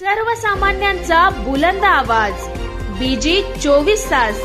सर्वसामान्यांचा बुलंद आवाज. बीजी चोवीस तास.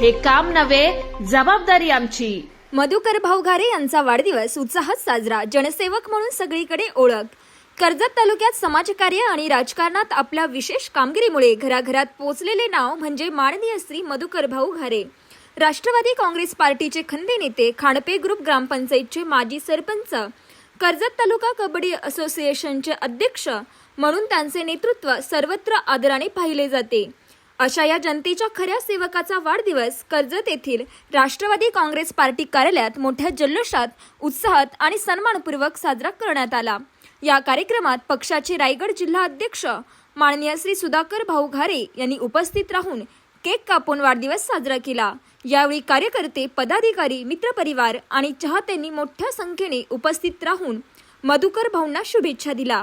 हे काम नव्हे जबाबदारी आमची. मधुकर भाऊ घारे यांचा वाढदिवस उत्साहात साजरा. जनसेवक म्हणून सगळीकडे ओळख. कर्जत तालुक्यात समाजकार्य आणि राजकारणात आपल्या विशेष कामगिरीमुळे घराघरात पोचलेले नाव म्हणजे माननीय श्री मधुकर भाऊ घारे राष्ट्रवादी काँग्रेस पार्टीचे खंदे नेते खांडपे ग्रुप ग्रामपंचायतचे माजी सरपंच. कर्जत तालुका कबड्डी असोसिएशनचे अध्यक्ष म्हणून त्यांचे नेतृत्व सर्वत्र आदराने पाहिले जाते. अशा या जनतेच्या खऱ्या सेवकाचा वाढदिवस कर्जत येथील राष्ट्रवादी काँग्रेस पार्टी कार्यालयात मोठ्या जल्लोषात उत्साहात आणि सन्मानपूर्वक साजरा करण्यात आला. या कार्यक्रमात पक्षाचे रायगड जिल्हा अध्यक्ष माननीय श्री सुधाकर भाऊ घारे यांनी उपस्थित राहून केक कापून वाढदिवस साजरा केला. यावेळी कार्यकर्ते पदाधिकारी मित्रपरिवार आणि चाहत्यांनी मोठ्या संख्येने उपस्थित राहून मधुकर भाऊंना शुभेच्छा दिला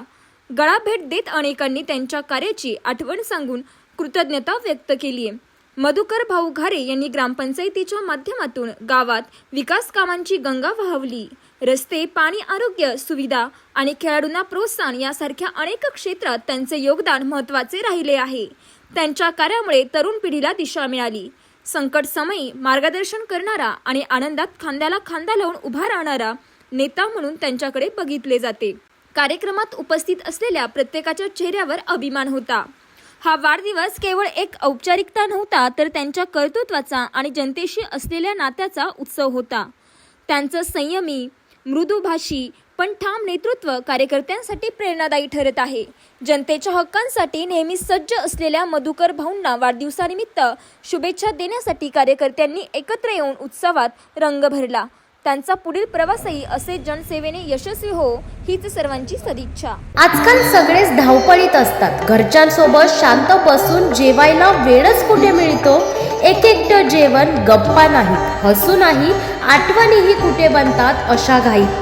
गळा भेट देत अनेकांनी त्यांच्या कार्याची आठवण सांगून कृतज्ञता व्यक्त केली आहे मधुकर भाऊ घारे यांनी ग्रामपंचायतीच्या माध्यमातून गावात विकास कामांची गंगा वाहवली. रस्ते पाणी आरोग्य सुविधा आणि खेळाडूंना प्रोत्साहन यासारख्या अनेक क्षेत्रात त्यांचे योगदान महत्त्वाचे राहिले आहे. त्यांच्या कार्यामुळे तरुण पिढीला दिशा मिळाली. संकट समयी मार्गदर्शन करणारा आणि आनंदात खांद्याला खांदा लावून उभा राहणारा नेता म्हणून त्यांच्याकडे बघितले जाते. कार्यक्रमात उपस्थित असलेल्या प्रत्येकाच्या चेहऱ्यावर अभिमान होता. हा वाढदिवस केवळ एक औपचारिकता नव्हता तर त्यांच्या कर्तृत्वाचा आणि जनतेशी असलेल्या नात्याचा उत्सव होता. त्यांचं संयमी मृदुभाषी पण ठाम नेतृत्व कार्यकर्त्यांसाठी प्रेरणादायी ठरत आहे. जनतेच्या हक्कांसाठी नेहमी सज्ज असलेल्या मधुकर भाऊंना वाढदिवसानिमित्त शुभेच्छा देण्यासाठी कार्यकर्त्यांनी एकत्र येऊन उत्सवात रंग भरला. त्यांचा पुढील प्रवासही असे जनसेवेने यशस्वी हो हीच सर्वांची सदिच्छा. आजकाल सगळेच धावपळीत असतात. घरच्यांसोबत शांत बसून जेवायला वेळच कुठे मिळतो? एक एकटं जेवण गप्पा नाही हसू नाही आठवणीही कुठे बनतात? अशा घाईत.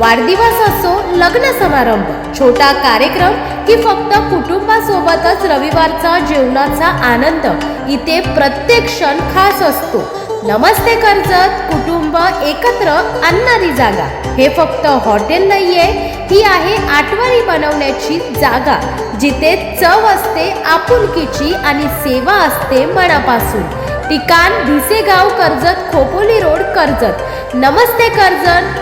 वाढदिवस असो लग्न समारंभ छोटा कार्यक्रम की फक्त कुटुंबासोबतच रविवारचा जेवणाचा आनंद इथे प्रत्येक क्षण खास असतो. नमस्ते कर्जत कुटुंब एकत्र आणणारी जागा. हे फक्त हॉटेल नाहीये ही आहे आठवणी बनवण्याची जागा जिथे चव असते आपुलकीची आणि सेवा असते मनापासून. ठिकाण भिसेगाव कर्जत खोपोली रोड कर्जत. नमस्ते कर्जत